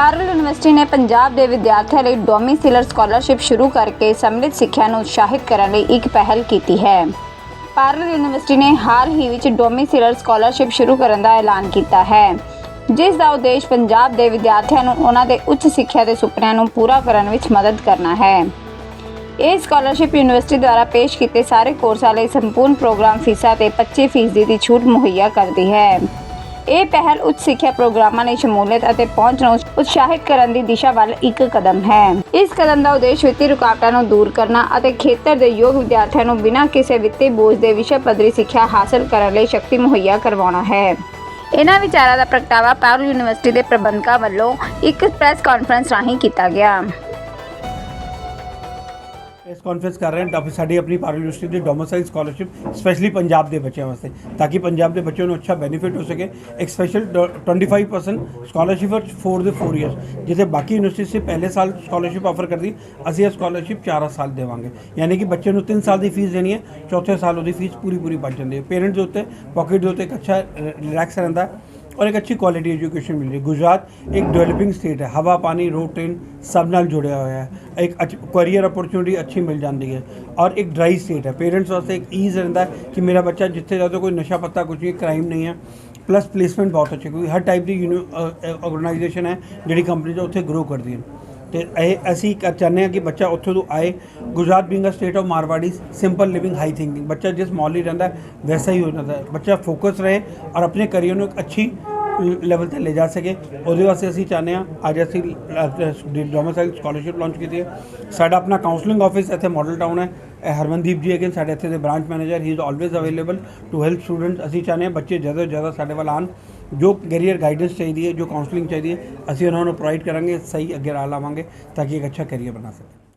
University ਨੇ ਪੰਜਾਬ ਦੇ ਵਿਦਿਆਰਥੀਆਂ ਲਈ ਡੋਮਿਸਿਲਰ ਸਕਾਲਰਸ਼ਿਪ ਸ਼ੁਰੂ ਕਰਕੇ ਸਮਿਲਿਤ ਸਿੱਖਿਆ ਨੂੰ ਉਤਸ਼ਾਹਿਤ ਕਰਨ ਲਈ ਇੱਕ ਪਹਿਲ ਕੀਤੀ ਹੈ। ਪਾਰਲ ਯੂਨੀਵਰਸਿਟੀ ਨੇ ਹਾਲ ਹੀ ਵਿੱਚ ਡੋਮਿਸਿਲਰ ਸਕਾਲਰਸ਼ਿਪ ਸ਼ੁਰੂ ਕਰਨ ਦਾ ਐਲਾਨ ਕੀਤਾ ਹੈ, ਜਿਸ ਦਾ ਉਦੇਸ਼ ਪੰਜਾਬ ਦੇ ਵਿਦਿਆਰਥੀਆਂ ਨੂੰ ਉਹਨਾਂ ਦੇ ਉੱਚ ਸਿੱਖਿਆ ਦੇ ਸੁਪਨਿਆਂ ਨੂੰ ਪੂਰਾ ਕਰਨ ਵਿੱਚ ਮਦਦ ਕਰਨਾ ਹੈ। ਇਹ ਸਕਾਲਰਸ਼ਿਪ ਯੂਨੀਵਰਸਿਟੀ ਦੁਆਰਾ ਪੇਸ਼ ਕੀਤੇ ਸਾਰੇ ਕੋਰਸਾਂ ਲਈ ਸੰਪੂਰਨ ਪ੍ਰੋਗਰਾਮ ਫੀਸਾਂ ਤੇ 25% ਦੀ ਛੂਟ ਮੁਹੱਈਆ ਕਰਦੀ ਹੈ। ਇਹ ਪਹਿਲ ਉੱਚ ਸਿੱਖਿਆ ਪ੍ਰੋਗਰਾਮਾਂ ਲਈ ਸ਼ਮੂਲੀਅਤ ਅਤੇ ਪਹੁੰਚ ਨੂੰ ਉਤਸ਼ਾਹਿਤ ਕਰਨ ਦੀ ਦਿਸ਼ਾ ਵੱਲ ਇੱਕ ਕਦਮ ਹੈ। ਇਸ ਕਦਮ ਦਾ ਉਦੇਸ਼ ਵਿੱਤੀ ਰੁਕਾਵਟਾਂ ਨੂੰ ਦੂਰ ਕਰਨਾ ਅਤੇ ਖੇਤਰ ਦੇ ਯੋਗ ਵਿਦਿਆਰਥੀਆਂ ਨੂੰ ਬਿਨਾਂ ਕਿਸੇ ਵਿੱਤੀ ਬੋਝ ਦੇ ਵਿਸ਼ਵ ਪੱਧਰੀ ਸਿੱਖਿਆ ਹਾਸਲ ਕਰਨ ਲਈ ਸ਼ਕਤੀ ਮੁਹੱਈਆ ਕਰਵਾਉਣਾ ਹੈ। ਇਹਨਾਂ ਵਿਚਾਰਾਂ ਦਾ ਪ੍ਰਗਟਾਵਾ ਪਾਰਲ ਯੂਨੀਵਰਸਿਟੀ ਦੇ ਪ੍ਰਬੰਧਕਾਂ ਵੱਲੋਂ ਇੱਕ ਪ੍ਰੈਸ ਕਾਨਫਰੰਸ ਰਾਹੀਂ ਕੀਤਾ ਗਿਆ। ਇਸ ਕਾਨਫਰੰਸ ਕਰ ਰਹੇ ਹਾਂ ਤਾਂ ਸਾਡੀ ਆਪਣੀ ਪਾਰਲ ਯੂਨੀਵਰਸਿਟੀ ਦੀ ਡੋਮਿਸਾਈਲ ਸਕਾਲਰਸ਼ਿਪ ਸਪੈਸ਼ਲੀ ਪੰਜਾਬ ਦੇ ਬੱਚਿਆਂ ਵਾਸਤੇ, ਤਾਂ ਕਿ ਪੰਜਾਬ ਦੇ ਬੱਚਿਆਂ ਨੂੰ ਅੱਛਾ ਬੈਨੀਫਿਟ ਹੋ ਸਕੇ, ਇੱਕ ਸਪੈਸ਼ਲ 25% ਸਕਾਲਰਸ਼ਿਪ ਫॉर ਦੇ 4 ਇਅਰਸ ਜਿੱਥੇ ਬਾਕੀ ਯੂਨੀਵਰਸਿਟੀ ਸੇ ਪਹਿਲੇ ਸਾਲ ਸਕਾਲਰਸ਼ਿਪ ਆਫਰ ਕਰਦੀ, ਅਸੀਂ ਇਹ ਸਕਾਲਰਸ਼ਿਪ 4 ਸਾਲ ਦੇਵਾਂਗੇ। ਯਾਨੀ ਕਿ ਬੱਚੇ ਨੂੰ 3 ਸਾਲ ਦੀ ਫੀਸ ਦੇਣੀ ਹੈ, ਚੌਥੇ ਸਾਲ ਉਹਦੀ ਫੀਸ ਪੂਰੀ ਪੂਰੀ ਬਚ ਜਾਂਦੀ ਹੈ। ਪੇਰੈਂਟਸ ਦੇ ਉੱਤੇ ਪਾਕਟ ਦੇ ਉੱਤੇ ਇੱਕ ਅੱਛਾ ਰਿਲੈਕਸ ਰਹਿੰਦਾ ਹੈ। ਔਰ ਇੱਕ ਅੱਛੀ ਕੁਆਲਿਟੀ ਐਜੂਕੇਸ਼ਨ ਮਿਲ ਰਹੀ ਹੈ ਗੁਜਰਾਤ ਇੱਕ ਡਿਵੈਲਪਿੰਗ ਸਟੇਟ ਹੈ ਹਵਾ ਪਾਣੀ ਰੋਡ ਟ੍ਰੇਨ ਸਭ ਨਾਲ ਜੁੜਿਆ ਹੋਇਆ ਹੈ ਇੱਕ ਕੈਰੀਅਰ ਅਪੋਰਚੁਨਿਟੀ ਅੱਛੀ ਮਿਲ ਜਾਂਦੀ ਹੈ ਔਰ ਇੱਕ ਡਰਾਈ ਸਟੇਟ ਹੈ ਪੇਰੈਂਟਸ ਵਾਸਤੇ ਇੱਕ ਈਜ਼ ਰਹਿੰਦਾ ਕਿ ਮੇਰਾ ਬੱਚਾ ਜਿੱਥੇ ਜਾਵੇ ਕੋਈ ਨਸ਼ਾ ਪੱਤਾ ਕੁਝ ਨਹੀਂ ਕ੍ਰਾਈਮ ਨਹੀਂ ਹੈ ਪਲੱਸ ਪਲੇਸਮੈਂਟ ਬਹੁਤ ਅੱਛੀ ਕਿਉਂਕਿ ਹਰ ਟਾਈਪ ਦੀ ਆਰਗੇਨਾਈਜੇਸ਼ਨ ਹੈ ਜਿਹੜੀ ਕੰਪਨੀ ਦਾ ਉੱਥੇ ਗਰੋ ਕਰਦੀ ਹੈ ਤੇ ਇਹ ਅਸੀਂ ਕਰ ਚਾਹੁੰਦੇ ਹਾਂ ਕਿ ਬੱਚਾ ਉੱਥੋਂ ਤੋਂ ਆਏ। Gujarat being a state of Marwari simple living high thinking ਬੱਚਾ ਜਿਸ ਮਾਹੌਲ ਹੀ ਰਹਿੰਦਾ ਹੈ, ਵੈਸਾ ਹੀ ਹੋ ਜਾਂਦਾ ਹੈ। ਬੱਚਾ ਫੋਕਸ ਰਹੇ ਔਰ ਆਪਣੇ ਕਰੀਅਰ ਨੂੰ ਇੱਕ ਅੱਛੀ ਲੈਵਲ ਤੇ ਲੈ ਜਾ ਸਕੇ। ਉਹਦੇ ਵਾਸਤੇ ਅਸੀਂ ਚਾਹੁੰਦੇ ਹਾਂ ਅੱਜ ਅਸੀਂ ਡੋਮਿਸਾਈਲ ਸਕਾਲਰਸ਼ਿਪ ਲਾਂਚ ਕੀਤੀ ਹੈ। ਸਾਡਾ ਆਪਣਾ ਕਾਉਂਸਲਿੰਗ ਆਫਿਸ ਇੱਥੇ ਮਾਡਲ ਟਾਊਨ ਹੈ। ਹਰਮਨਦੀਪ ਜੀ ਹੈਗੇ ਸਾਡੇ ਇੱਥੇ ਦੇ branch manager he is always available to help students ਅਸੀਂ ਚਾਹੁੰਦੇ ਹਾਂ ਬੱਚੇ ਜ਼ਿਆਦਾ ਤੋਂ ਜ਼ਿਆਦਾ ਸਾਡੇ ਵੱਲ ਆਉਣ। ਜੋ ਕੈਰੀਅਰ ਗਾਈਡੈਂਸ ਚਾਹੀਦੀ ਹੈ, ਜੋ ਕਾਉਂਸਲਿੰਗ ਚਾਹੀਦੀ ਹੈ, ਅਸੀਂ ਉਹਨਾਂ ਨੂੰ ਪ੍ਰੋਵਾਈਡ ਕਰਾਂਗੇ, ਸਹੀ ਅੱਗੇ ਰਾਹ ਲਾਵਾਂਗੇ ਤਾਂ ਕਿ ਇੱਕ ਅੱਛਾ ਕੈਰੀਅਰ ਬਣਾ ਸਕੇ